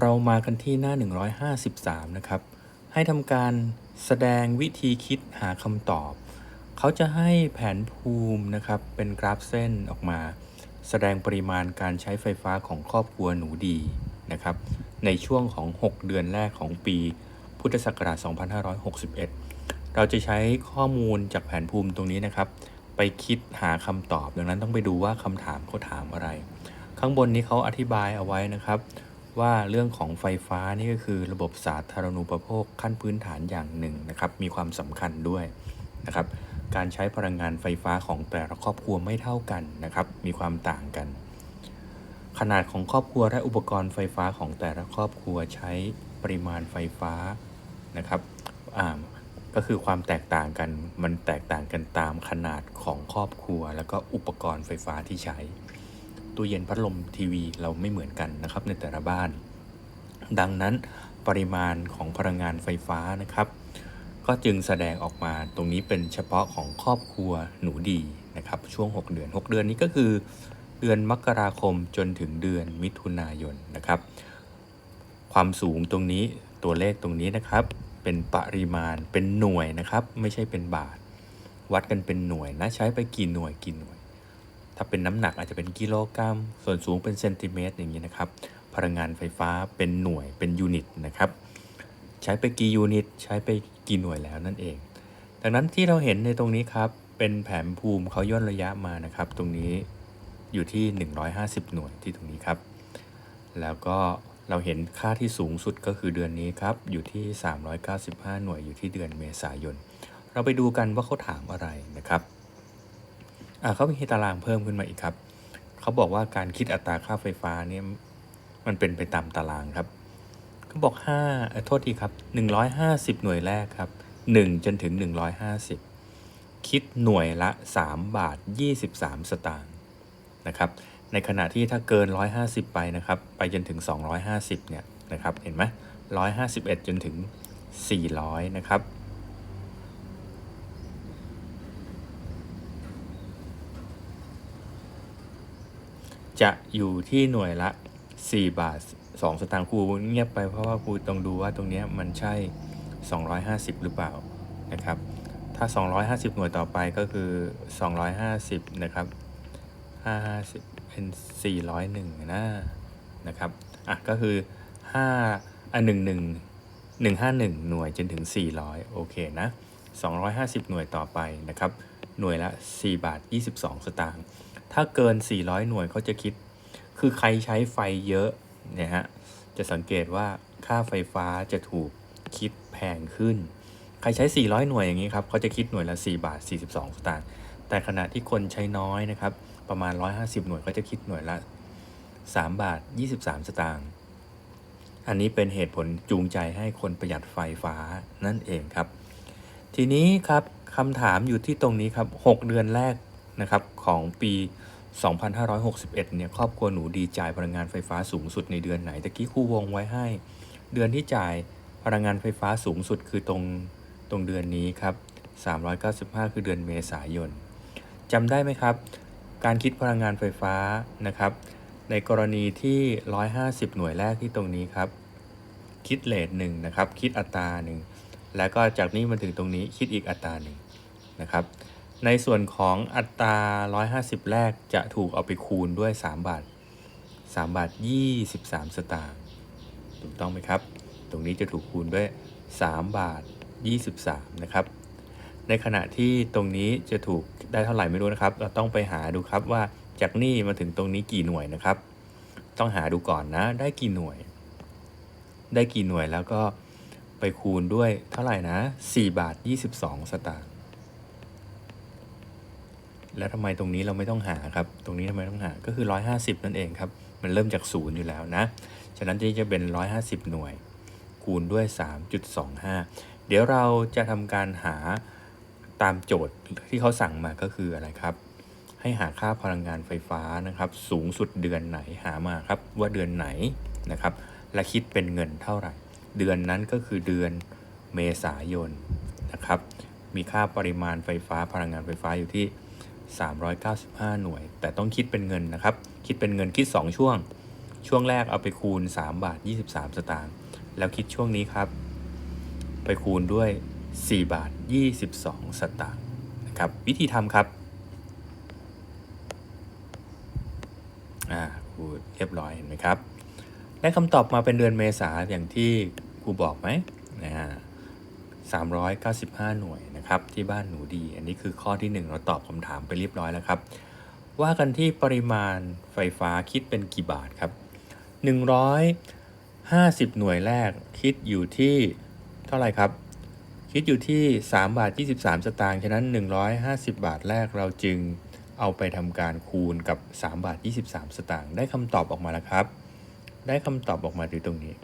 เรามากันที่หน้า 153 นะครับ ให้ทำการแสดงวิธีคิดหาคำตอบ เขาจะให้แผนภูมินะครับ เป็นกราฟเส้นออกมา แสดงปริมาณการใช้ไฟฟ้าของครอบครัวหนูดีนะครับ ในช่วงของ 6 เดือนแรกของปีพุทธศักราช 2561 เราจะใช้ข้อมูลจากแผนภูมิตรงนี้นะครับ ไปคิดหาคำตอบ ดังนั้นต้องไปดูว่าคำถามเขาถามอะไร ข้างบนนี้เขาอธิบายเอาไว้นะครับ ว่าเรื่องของไฟฟ้านี่ก็คือระบบสาธารณูปโภคขั้นพื้นฐานอย่างหนึ่งนะครับ มีความสำคัญด้วยนะครับ การใช้พลังงานไฟฟ้าของแต่ละครอบครัวไม่เท่ากันนะครับ มีความต่างกัน ขนาดของครอบครัวและอุปกรณ์ไฟฟ้าของแต่ละครอบครัวใช้ปริมาณไฟฟ้านะครับอ่าก็คือความแตกต่างกัน มันแตกต่างกันตามขนาดของครอบครัว แล้วก็อุปกรณ์ไฟฟ้าที่ใช้ ตู้เย็นพัดลมทีวีเราไม่เหมือนกันนะครับในแต่ละบ้าน ดังนั้นปริมาณของพลังงานไฟฟ้านะครับ ก็จึงแสดงออกมาตรงนี้เป็นเฉพาะของครอบครัวหนูดีนะครับ ช่วง 6 เดือน 6 เดือนนี้ก็คือ เดือนมกราคมจนถึงเดือนมิถุนายนนะครับ ความสูงตรงนี้ตัวเลขตรงนี้นะครับ เป็นปริมาณเป็นหน่วยนะครับ ไม่ใช่เป็นบาท วัดกันเป็นหน่วยนะใช้ไปกี่หน่วยกี่หน่วย ถ้าเป็นน้ำหนักอาจจะเป็นกิโลกรัม ส่วนสูงเป็นเซนติเมตรอย่างนี้นะครับ พลังงานไฟฟ้าเป็นหน่วยเป็นยูนิตนะครับ ใช้ไปกี่ยูนิต ใช้ไปกี่หน่วยแล้วนั่นเอง ดังนั้นที่เราเห็นในตรงนี้ครับ เป็นแผนภูมิเขาย่นระยะมานะครับ ตรงนี้อยู่ที่ 150 หน่วยที่ตรงนี้ครับ แล้วก็เราเห็นค่าที่สูงสุดก็คือเดือนนี้ครับ อยู่ที่ 395 หน่วยอยู่ที่เดือนเมษายน เราไปดูกันว่าเขาถามอะไรนะครับ เขามีตารางเพิ่มขึ้นมาอีกครับ เขาบอกว่าการคิดอัตราค่าไฟฟ้าเนี่ยมันเป็นไปตามตารางครับเขาบอก5เอ่อโทษทีครับ 150 หน่วยแรกครับ 1 จนถึง 150 คิดหน่วยละ 3 บาท 23 สตางค์นะครับ ในขณะที่ถ้าเกิน 150 ไปนะครับ ไปจนถึง 250 เนี่ยนะครับ เห็นไหม151 จนถึง 400 นะครับ จะอยู่ที่หน่วยละ 4 บาท 2 สตางค์ครูเงียบไปเพราะว่าครูต้องดูว่าตรงนี้มันใช่ 250 หรือเปล่านะครับ ถ้า 250 หน่วยต่อไปก็คือ 250 นะครับ50เป็น 401 นะนะครับ อะก็คือ 5 อะ 1 1 151 หน่วยจนถึง 400 โอเคนะ 250 หน่วยต่อไปนะครับ หน่วยละ 4 บาท 22 สตางค์ ถ้าเกิน 400 หน่วยเขาจะคิด คือใครใช้ไฟเยอะเนี่ยฮะ จะสังเกตว่าค่าไฟฟ้าจะถูกคิดแพงขึ้น ใครใช้ 400 หน่วยอย่างนี้ครับเขาจะคิดหน่วยละ 4 บาท 42 สตางค์ แต่ขณะที่คนใช้น้อยนะครับ ประมาณ 150 หน่วยก็จะคิดหน่วยละ 3 บาท 23 สตางค์ อันนี้เป็นเหตุผลจูงใจให้คนประหยัดไฟฟ้านั่นเองครับ ทีนี้ครับคำถามอยู่ที่ตรงนี้ครับ 6 เดือนแรกนะครับของปี 2561 เนี่ยครอบครัวหนูดีจ่ายพลังงานไฟฟ้าสูงสุดในเดือนไหนตะกี้ครูวงไว้ให้ เดือนที่จ่ายพลังงานไฟฟ้าสูงสุดคือตรงตรงเดือนนี้ครับ 395 คือเดือนเมษายนจำได้ไหมครับ การคิดพลังงานไฟฟ้านะครับ ในกรณีที่ 150 หน่วยแรกที่ตรงนี้ครับ คิดเลทหนึ่งนะครับ คิดอัตราหนึ่งแล้วก็จากนี้มาถึงตรงนี้คิดอีกอัตราหนึ่งนะครับ ในส่วนของอัตรา 150 แรกจะถูกเอาไปคูณด้วย 3 บาท 3 บาท 23 สตางค์ถูกต้องไหมครับ ตรงนี้จะถูกคูณด้วย 3 บาท 23 นะครับ ในขณะที่ตรงนี้จะถูกได้เท่าไหร่ไม่รู้นะครับ เราต้องไปหาดูครับว่าจากนี่มาถึงตรงนี้กี่หน่วยนะครับ ต้องหาดูก่อนนะ ได้กี่หน่วย ได้กี่หน่วยแล้วก็ไปคูณด้วยเท่าไหร่นะ 4 บาท 22 สตางค์ แล้วทำไมตรงนี้เราไม่ต้องหาครับ ตรงนี้ทำไมต้องหา ก็คือ 150 นั่นเองครับ มันเริ่มจากศูนย์อยู่แล้วนะ ฉะนั้นที่จะเป็น 150 หน่วย คูณด้วย 3.25 เดี๋ยวเราจะทำการหาตามโจทย์ที่เขาสั่งมาก็คืออะไรครับ ให้หาค่าพลังงานไฟฟ้านะครับ สูงสุดเดือนไหนหามาครับ ว่าเดือนไหนนะครับ และคิดเป็นเงินเท่าไหร่ เดือนนั้นก็คือเดือนเมษายนนะครับ มีค่าปริมาณไฟฟ้าพลังงานไฟฟ้าอยู่ที่ 395 หน่วย แต่ต้องคิดเป็นเงินนะครับ คิดเป็นเงินคิด 2 ช่วง ช่วงแรกเอาไปคูณ 3 บาท 23 สตางค์แล้วคิดช่วงนี้ครับ ไปคูณด้วย 4 บาท 22 สตางค์นะครับ วิธีทำครับอ่าครูเรียบร้อยเห็นไหมครับ ได้คำตอบมาเป็นเดือนเมษาอย่างที่ครูบอกไหมนะฮะ 395 หน่วยนะครับที่บ้านหนูดี อันนี้คือข้อที่ 1 เราตอบคำถามไปเรียบร้อยแล้วครับ ว่ากันที่ปริมาณไฟฟ้าคิดเป็นกี่บาทครับ 150 หน่วยแรกคิดอยู่ที่เท่าไหร่ครับ คิดอยู่ที่3บาท23 สตางค์ฉะนั้น 150 บาทแรกเราจึงเอาไปทำการคูณกับ3บาท23 สตางค์ได้คำตอบออกมาแล้วครับ ได้คำตอบออกมาที่ตรงนี้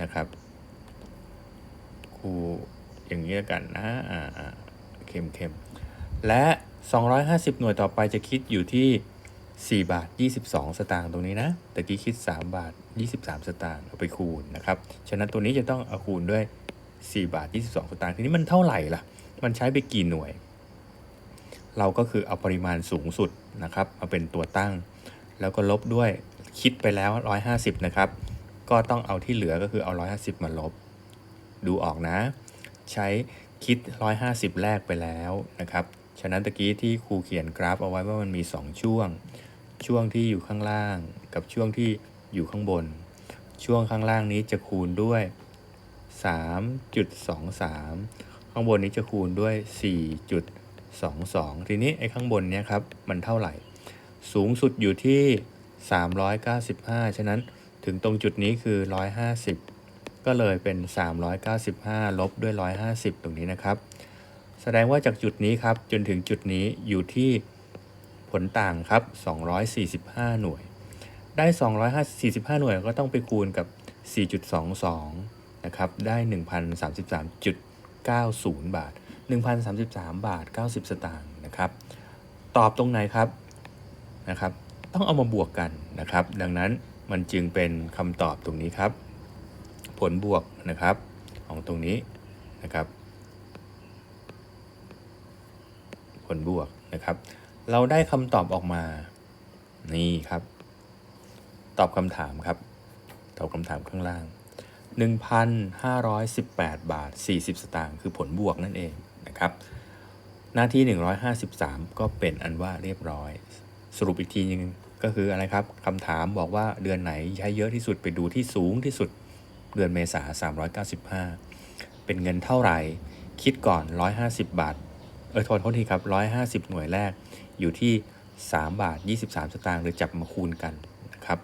นะครับครู อย่างนี้ล้วกันนะอ่าเข้มเข้มและ 250 หน่วยต่อไปจะคิดอยู่ที่ 4 บาท 22 สตางค์ตรงนี้นะตะกี้คิด 3 บาท 23 สตางค์เอาไปคูณนะครับ ฉะนั้นตัวนี้จะต้องเอาคูณด้วย 4 บาท 22 สตางค์ทีนี้มันเท่าไหร่ล่ะ มันใช้ไปกี่หน่วย เราก็คือเอาปริมาณสูงสุดนะครับมาเป็นตัวตั้ง แล้วก็ลบด้วยคิดไปแล้ว 150 นะครับ ก็ต้องเอาที่เหลือก็คือเอา 150 มาลบ ดูออกนะ ใช้คิด 150 แรกไปแล้วนะครับ ฉะนั้นตะกี้ที่ครูเขียนกราฟเอาไว้ว่ามันมี 2 ช่วง ช่วงที่อยู่ข้างล่าง กับช่วงที่อยู่ข้างบน ช่วงข้างล่างนี้จะคูณด้วย 3.23 ข้างบนนี้จะคูณด้วย 4.22 ทีนี้ไอ้ข้างบนเนี้ยครับมันเท่าไหร่ สูงสุดอยู่ที่ 395 ฉะนั้นถึงตรงจุดนี้คือ 150 ก็เลยเป็น 395 ลบด้วย 150 ตรงนี้นะครับ แสดงว่าจากจุดนี้ครับจนถึงจุดนี้อยู่ที่ผลต่างครับ 245 หน่วย ได้ 245 หน่วยก็ต้องไปคูณกับ 4.22 นะครับ ได้ 1,033.90 บาท 1,033 บาท 90 สตางค์นะครับ ตอบตรงไหนครับนะครับ ต้องเอามาบวกกันนะครับ ดังนั้นมันจึงเป็นคำตอบตรงนี้ครับ ผลบวกนะครับ ของตรงนี้นะครับ ผลบวกนะครับ เราได้คำตอบออกมา นี่ครับ ตอบคำถามครับ ตอบคำถามข้างล่าง 1,518 บาท 40 สตางค์คือผลบวกนั่นเองนะครับ หน้าที่ 153 ก็เป็นอันว่าเรียบร้อย สรุปอีกทีนึงก็คืออะไรครับคำถามบอกว่าเดือนไหนใช้เยอะที่สุดไปดูที่สูงที่สุด เดือนเมษา395 เป็นเงินเท่าไหร่ คิดก่อน 150 บาท เออโทษโทษทีครับ 150 หน่วยแรกอยู่ที่ 3 บาท 23 สตางค์หรือจับมาคูณกันนะครับ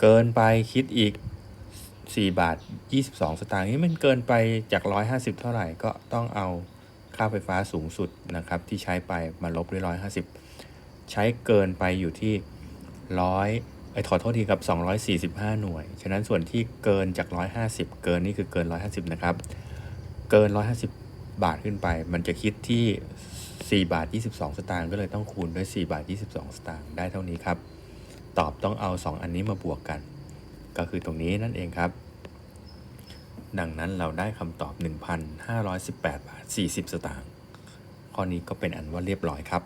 เกินไปคิดอีก 4 บาท 22 สตางค์นี่มันเกินไปจาก 150 เท่าไหร่ก็ต้องเอาค่าไฟฟ้าสูงสุดนะครับที่ใช้ไปมาลบด้วย 150 ใช้เกินไปอยู่ที่ 100 ไอ้ขอโทษทีครับ 245 หน่วย ฉะนั้นส่วนที่เกินจาก 150 เกินนี่คือเกิน 150 นะครับ เกิน 150 บาทขึ้นไป มันจะคิดที่ 4 บาท 22 สตางค์ ก็เลยต้องคูณด้วย 4 บาท 22 สตางค์ ได้เท่านี้ครับ ตอบต้องเอา 2 อันนี้มาบวกกัน ก็คือตรงนี้นั่นเองครับ ดังนั้นเราได้คำตอบ 1,518 บาท 40 สตางค์ ข้อนี้ก็เป็นอันว่าเรียบร้อยครับ